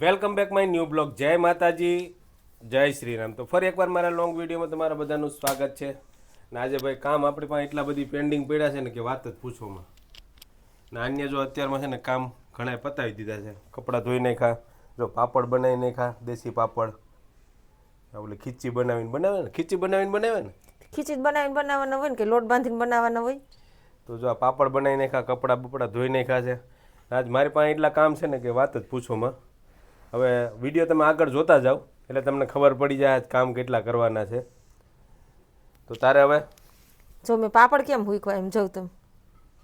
Welcome back my new blog. જય માતાજી જય શ્રી રામ તો ફરી એકવાર મારા લોંગ વિડીયોમાં તમારા બધાનું સ્વાગત છે. ને આજે ભાઈ કામ આપણી પાસે એટલા બધી પેન્ડિંગ પડ્યા છે ને કે વાત જ પૂછોમાં. ને અન્ય જો અત્યારમાં છે ને કામ ઘણા પતાવી દીધા છે. કપડાં ધોઈ નાખ્યા જો પાપડ બનાવી નાખ્યા દેશી પાપડ. ઓલી ખીચી બનાવીને બનાવે ને? ખીચી બનાવીને બનાવે ને? ખીચી બનાવીને બનાવવાના હોય ને કે લોટ બાંધીને બનાવવાના હોય? તો જો આ પાપડ બનાવી નાખ્યા કપડાં બપડા ધોઈ નાખ્યા છે. આજ મારી પાસે એટલા કામ છે ને કે વાત જ પૂછોમાં. હવે વીડિયો તમે આગળ જોતા જાઓ એટલે તમને ખબર પડી જાય કામ કેટલા કરવાના છે. તો તારે હવે? જો મેં પાપડ કેમ હુકવા એમ જોઉં તમે?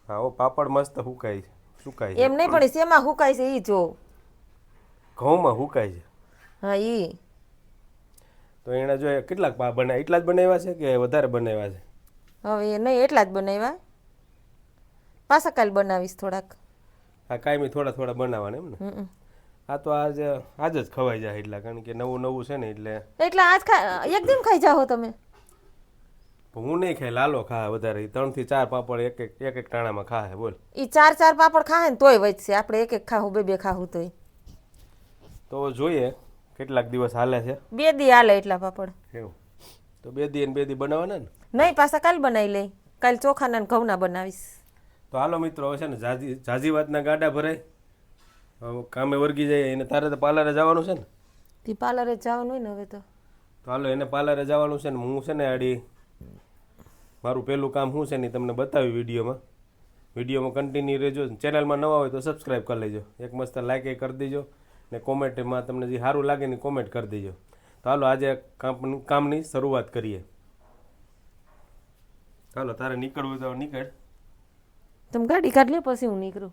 હા ઓ પાપડ મસ્ત હુકાય છે સુકાય છે. એમ નહીં પણ શેમાં હુકાય છે એ જો. ઘઉંમાં હુકાય છે? હા એ તો એણે જો કેટલાક પા બનાવ્યા? એટલા જ બનાવ્યા છે કે વધારે બનાવ્યા છે? હવે નહીં એટલા જ બનાવ્યા. પાછા કાલ બનાવીશ થોડાક. હા કાયમી થોડા થોડા બનાવવાના એમ ને. આ તો આજ આજ જ ખવાઈ જાય એટલા કારણ કે નવું નવું છે ને એટલે એટલે આજ ખા એકદમ ખાઈ જાઓ તમે. હું નહીં ખાય લાલો ખા વધારે. ત્રણ ત્રણથી ચાર પાપડ એક એક એક એક ટાણામાં ખાય બોલ. ઈ ચાર ચાર પાપડ ખાહે ને તોય વધશે. આપણે એક એક ખાવું બે બે ખાવું તોય. તો જોઈએ કેટલાક દિવસ હાલે છે. બે દી હાલે એટલા પાપડ. એવું. તો બે દી બે દી બનાવવાના ને? નહીં પાછા કાલ બનાવી લઈ. કાલ ચોખાના ને ઘઉંના બનાવીશ. તો હાલો મિત્રો હવે છે ને જાજી જાજી વાતના ગાડા ભરાય. કામે વર્ગી જાય એને તારે તો પાર્લરે જવાનું છે ને? તી પાર્લરે જવાનું હોય ને હવે તો. હાલો એને પાર્લરે જવાનું છે ને હું છે ને આડી મારું પહેલું કામ શું છે ને તમને બતાવી વિડીયોમાં. વિડીયોમાં કન્ટિન્યુ રહેજો. ચેનલમાં નવા હોય તો સબસ્ક્રાઇબ કરી લેજો. એક મસ્ત લાઈક એ કરી દેજો ને કોમેન્ટમાં તમને જે સારું લાગે ને કોમેન્ટ કરી દેજો. તો હાલો આજે કામ કામની શરૂઆત કરીએ. હાલો તારે નીકળવું તો નીકળ. તમે ગાડી કાઢ લે પછી હું નીકળું.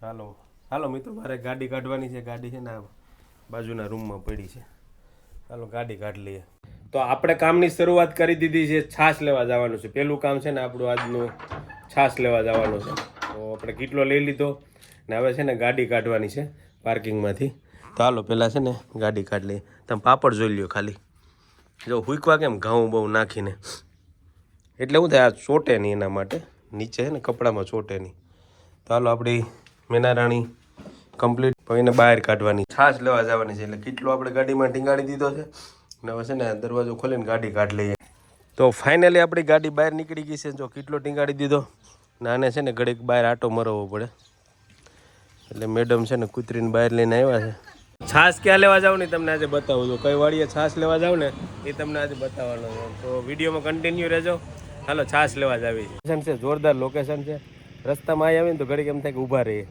હાલો. હાલો મિત્રો, મારે ગાડી કાઢવાની છે. ગાડી છે ને આ બાજુના રૂમમાં પડી છે. હાલો ગાડી કાઢ લઈએ. તો આપણે કામની શરૂઆત કરી દીધી છે, છાશ લેવા જવાનું છે. પહેલું કામ છે ને આપણું આજનું છાશ લેવા જવાનું છે. તો આપણે કેટલો લઈ લીધો ને હવે છે ને ગાડી કાઢવાની છે પાર્કિંગમાંથી. તો હાલો પહેલાં છે ને ગાડી કાઢ લઈએ. તમે પાપડ જોઈ લ્યો ખાલી. જો હુકવા કેમ ઘઉં બહુ નાખીને. એટલે શું થાય, આ ચોટે નહીં એના માટે. નીચે છે ને કપડામાં ચોટે નહીં તો હાલો આપણી મેનારાણી કમ્પ્લીટ હવે એને બહાર કાઢવાની છાશ લેવા જવાની છે એટલે કેટલું આપણે ગાડીમાં ટીંગાડી દીધો છે. ને હવે છે ને દરવાજો ખોલીને ગાડી કાઢ લઈએ. તો ફાઇનલી આપણી ગાડી બહાર નીકળી ગઈ છે. જો કેટલો ટીંગાડી દીધો. ને આને છે ને ઘડીક બહાર આટો મરવવો પડે. એટલે મેડમ છે ને કૂતરીને બહાર લઈને આવ્યા છે. છાશ ક્યાં લેવા જાવ ને તમને આજે બતાવું? છું કઈ વાળીએ છાશ લેવા જાવ ને, એ તમને આજે બતાવવાનો છે. તો વિડીયોમાં કન્ટિન્યુ રહેજો. હાલો, છાશ લેવા જ આવી છે, જોરદાર લોકેશન છે. રસ્તામાં આવી આવીને તો ઘડીક એમ થાય કે ઊભા રહીએ.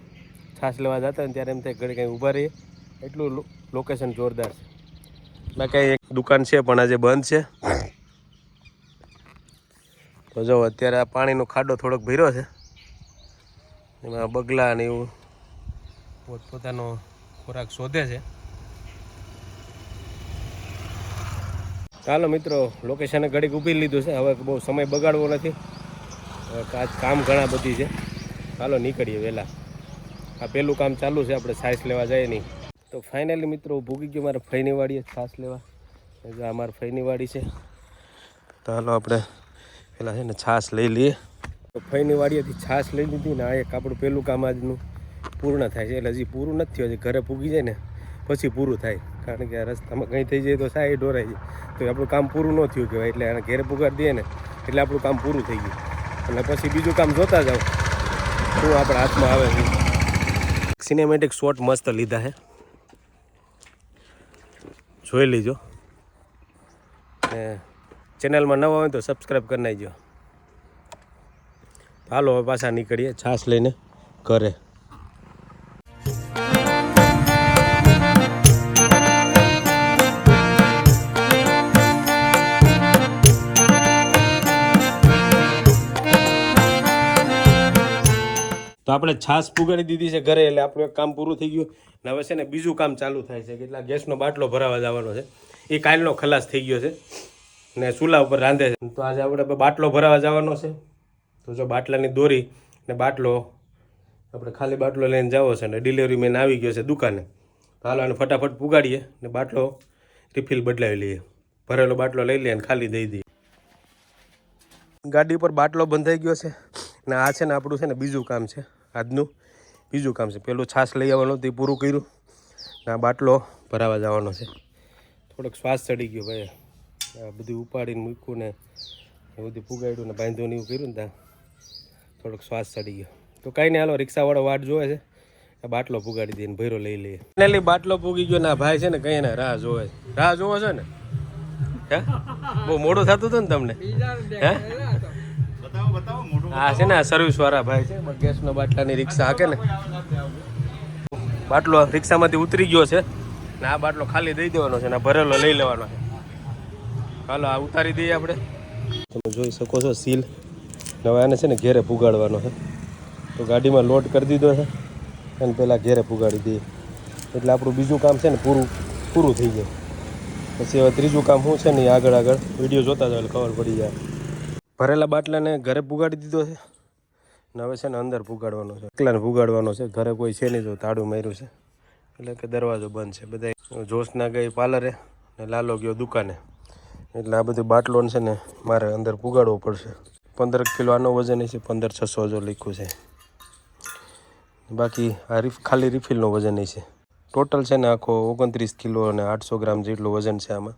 છાશ લેવા જતા ને ત્યારે એમ થાય ઘડીક કંઈ ઊભા રહીએ. એટલું લોકેશન જોરદાર છે. બાકી એક દુકાન છે, પણ આજે બંધ છે. તો જો, અત્યારે આ પાણીનો ખાડો થોડોક ભર્યો છે. એમાં બગલા ને એવું પોતપોતાનો ખોરાક શોધે છે. ચાલો મિત્રો લોકેશને ઘડીક ઊભી લીધું છે. હવે બહુ સમય બગાડવો નથી. કા- કામ ઘણા બધી છે. ચાલો નીકળીએ વહેલા આ પહેલું કામ ચાલુ છે, આપણે સાઈઝ લેવા જઈએ નહીં. તો ફાઇનલી મિત્રો ભૂગી ગયો, મારા ફઈની વાડીએ છાશ લેવા. આ મારા ફઈની વાડી છે. તો ચાલો આપણે પહેલાં છે ને છાશ લઈ લઈએ. તો ફઈની વાડીએથી છાશ લઈ લીધી ને આ એક આપણું પહેલું કામ આજનું પૂર્ણ થાય છે. એટલે હજી પૂરું નથી થયું. હજી ઘરે પૂગી જાય ને, પછી પૂરું થાય. કારણ કે રસ્તામાં કંઈ થઈ જાય તો સાહેબ ઢોરાઈ જાય. તો આપણું કામ પૂરું ન થયું કહેવાય. એટલે આને ઘેરે પુગાડી દઈએ ને, એટલે આપણું કામ પૂરું થઈ ગયું. અને પછી બીજું કામ જોતા જાઓ. શું આપણા હાથમાં આવે છે? સિનેમેટિક શોટ મસ્ત લીધા છે જોઈ લીજો. ચેનલમાં નવા હોય તો સબસ્ક્રાઈબ કરી નાખજો. હાલો હવે પાછા નીકળીએ છાશ લઈને ઘરે. તો આપણે છાશ પુગાડી દીધી છે ઘરે, એટલે આપણું એક કામ પૂરું થઈ ગયું. ને હવે છે ને બીજું કામ ચાલુ થાય છે. કેટલા ગેસનો બાટલો ભરાવા જવાનો છે. એ કાલનો ખલાસ થઈ ગયો છે. ને ચૂલા ઉપર રાંધે છે. તો આજે આપણે બાટલો ભરાવા જવાનો છે. તો જો બાટલાની દોરી ને બાટલો, આપણે ખાલી બાટલો લઈને જવો છે ને ડિલિવરી મેન આવી ગયો છે દુકાને. તો હાલો અને ફટાફટ પુગાડીએ ને બાટલો રિફિલ બદલાવી લઈએ. ભરેલો બાટલો લઈ લઈએ અને ખાલી દઈ દઈએ. ગાડી ઉપર બાટલો બંધાઈ ગયો છે. ને, આ છે ને આપણું છે ને બીજું કામ છે, આજનું બીજું કામ છે. પેલું છાશ લઈ આવવાનું, તે પૂરું કર્યું. આ બાટલો ભરાવા જવાનો છે. થોડોક શ્વાસ ચડી ગયો ભાઈ. આ બધું ઉપાડીને મૂક્યું ને, એ બધું પુગાડ્યું ને, બાંધ્યું ને એવું કર્યું ને ત્યાં. થોડોક શ્વાસ ચડી ગયો. તો કાંઈ નહીં, હાલો, રિક્ષાવાળો વાટ જોવે છે. બાટલો પુગાડી દઈને ભૈરો લઈ લઈએ. ફાઇનલી બાટલો પૂગી ગયો ને ભાઈ છે ને, કઈ ના રાહ જોવે છે. રાહ જોવો છો ને? હે? બહુ મોડું થતું હતું ને તમને? હે? હા છે ને સર્વિસ વાળા ભાઈ છે ગેસનો બાટલાની રિક્ષા હાકે ને. બાટલો રિક્ષામાંથી ઉતરી ગયો છે, ને આ બાટલો ખાલી દઈ દેવાનો છે ને ભરેલો લઈ લેવાનો છે. હાલો, આ ઉતારી દઈએ આપણે. તમે જોઈ શકો છો, સીલ. હવે આને છે ને ઘેરે પુગાડવાનો છે. તો ગાડીમાં લોડ કરી દીધો છે, અને પહેલાં ઘેરે પુગાડી દઈએ. એટલે આપણું બીજું કામ છે ને, પૂરું પૂરું થઈ જાય પછી હવે ત્રીજું કામ શું છે ને આગળ આગળ. વીડિયો જોતા એટલે ખબર પડી જાય. ભરેલા બાટલાને ઘરે પુગાડી દીધો છે. ને હવે છે ને અંદર પુગાડવાનો છે. એકલાને પુગાડવાનો છે. ઘરે કોઈ છે નહીં જો તાળું માર્યું છે. એટલે કે દરવાજો બંધ છે. બધા જોશના ગઈ પાર્લરે ને લાલો ગયો દુકાને. એટલે આ બધું બાટલો છે ને મારે અંદર પુગાડવો પડશે. પંદર કિલો આનો વજન છે, પંદર છસો જો લીખું છે. બાકી આ રીફ, ખાલી રિફિલનો વજન છે. ટોટલ છે ને આખો ઓગણત્રીસ કિલો અને આઠસો ગ્રામ જેટલું વજન છે આમાં.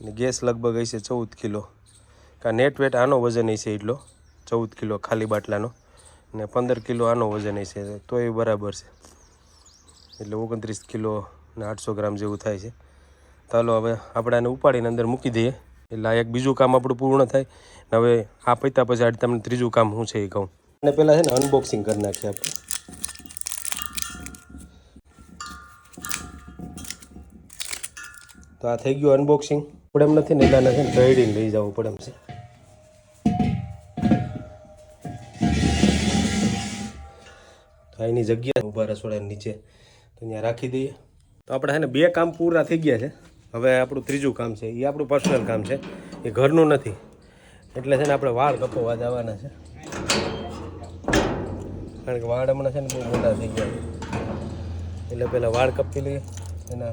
અને ગેસ લગભગ હશે ચૌદ કિલો. કાં નેટ વેટ આનો વજન હશે એટલો, ચૌદ કિલો ખાલી બાટલાનો. ને પંદર કિલો આનો વજન હશે, તો એ બરાબર છે. એટલે ઓગણત્રીસ કિલો ને આઠસો ગ્રામ જેવું થાય છે. ચાલો હવે આપણે આને ઉપાડીને અંદર મૂકી દઈએ. એટલે આ એક બીજું કામ આપણું પૂર્ણ થાય. ને હવે આ પૈતા પછી આજે તમને ત્રીજું કામ શું છે એ કહું. અને પહેલાં છે ને અનબોક્સિંગ કરી નાખીએ આપણે. તો આ થઈ ગયું અનબોક્સિંગ આપણે એમ નથી, ને એટલે નથી છે ને લઈ જવું પડે એમ છે. એની જગ્યા ઊભા રસોડા નીચે. તો ત્યાં રાખી દઈએ. તો આપણે છે ને બે કામ પૂરા થઈ ગયા છે. હવે આપણું ત્રીજું કામ છે એ આપણું પર્સનલ કામ છે. એ ઘરનું નથી. એટલે છે ને આપણે વાળ કપોવા જવાના છે. કારણ કે વાળ હમણાં છે ને બહુ મોટા થઈ ગયા એટલે પહેલાં વાળ કપી લઈએ, એના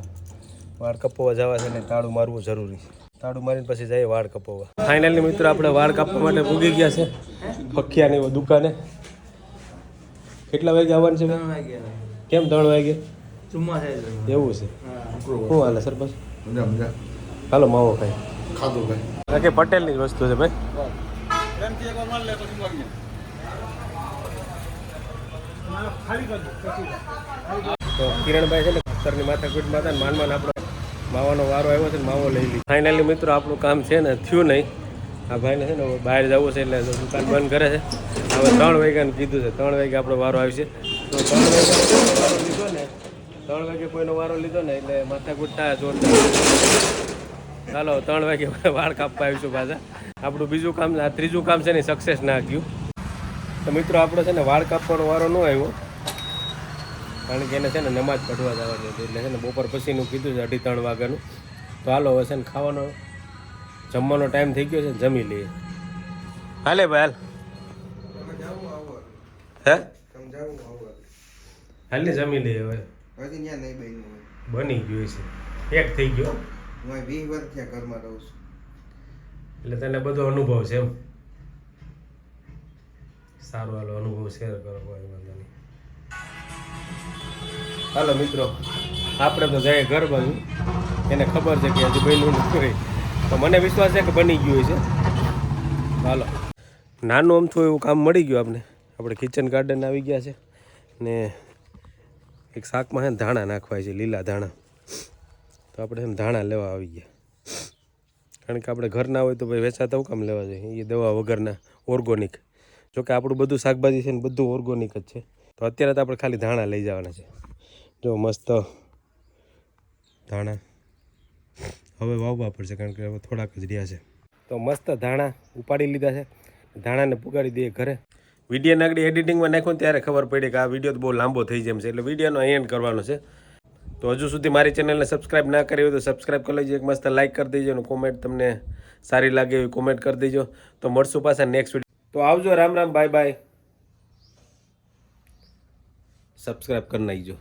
વાળ કપોવા જવા છે ને તાળું મારવું જરૂરી છે. તાળું મારીને પછી જઈએ વાળ કપોવા. ફાઇનલી મિત્રો આપણે વાળ કાપવા માટે ભૂગી ગયા છે. ફખિયાની દુકાને. કેટલા વાગે આવવાનું છે? કેમ ત્રણ વાગે? એવું છે. શું હાલે સરપંચ મજા મજા. હાલો માવો ખાઈ. ખાધું ભાઈ. કે પટેલની જ વસ્તુ છે ભાઈ. કિરણભાઈ છે ને સરની માથા ગુડ માથા માન માન આપણો માવાનો વારો આવ્યો છે ને માવો લઈ લીધો. ફાઇનલી મિત્રો, આપણું કામ છે ને, થયું નહીં. આ ભાઈને છે ને બહાર જવું છે એટલે દુકાન બંધ કરે છે. હવે ત્રણ વાગ્યાનું કીધું છે, ત્રણ વાગે આપણો વારો આવશે. તો ત્રણ વાગે વારો લીધો ને, ત્રણ વાગે કોઈનો વારો લીધો ને, એટલે માથા કૂટ થાય જોરદાર. ચાલો, ત્રણ વાગે વાળ કાપવા આવીશું પાછા. આપણું બીજું કામ, આ ત્રીજું કામ છે ને સક્સેસ ના ગયું તો મિત્રો, આપણો છે ને, વાળ કાપવાનો વારો ન આવ્યો. કારણ કે એને છે ને નમાજ પઢવા જવાનું હતું. એટલે છે ને બપોર પછીનું કીધું છે અઢી ત્રણ વાગ્યાનું. તો હાલો હવે છે ને ખાવાનો જમવાનો ટાઈમ થઈ ગયો છે ને જમી લઈએ. હાલે ભાઈ હાલ. હે? હાલ ને જમી લઈએ હવે. બની ગયું છે એક થઈ ગયો. વીસ વર્ષ ત્યાં ઘરમાં રહું છું. એટલે તને બધો અનુભવ છે એમ. સારું હાલો અનુભવ શેર કરો કોઈ વાંધો નહીં. હાલો મિત્રો, આપણે તો જઈએ ઘર બાજુ. એને ખબર છે કે હજુ બહેનું નથી. તો મને વિશ્વાસ છે કે બની ગયું છે હાલો. નાનું અમથું એવું કામ મળી ગયું આપણે આપણે કિચન ગાર્ડન આવી ગયા છે. ને એક શાકમાં છે ને ધાણા નાખવા છે, લીલા ધાણા. તો આપણે એમ ધાણા લેવા આવી ગયા. કારણ કે આપણે ઘરના હોય તો ભાઈ વેચાતા હું કામ લેવા જોઈએ એ દવા વગરના ઓર્ગોનિક જોકે આપણું બધું શાકભાજી છે ને બધું ઓર્ગોનિક જ છે. તો અત્યારે તો આપણે ખાલી ધાણા લઈ જવાના છે. જો મસ્ત ધાણા. હવે વાવવા પડશે કારણ કે હવે થોડાક જ રહ્યા છે. તો મસ્ત ધાણા ઉપાડી લીધા છે. ધાણાને પુગાડી દઈએ ઘરે. વીડિયો નાગડી એડિટિંગમાં નાખ્યો ત્યારે ખબર પડી કે આ વીડિયો બહુ લાંબો થઈ જાય છે. એટલે વિડીયોનો એન્ડ કરવાનો છે. તો હજુ સુધી મારી ચેનલને સબસ્ક્રાઇબ ના કરી હોય તો સબસ્ક્રાઈબ કરી લેજો. એક મસ્ત લાઇક કરી દેજો અને કોમેન્ટ તમને સારી લાગે એવી કોમેન્ટ કરી દેજો. તો મળશું પાછા નેક્સ્ટ વીડિયો તો આવજો. Ram Ram bye bye subscribe કરી નાખજો.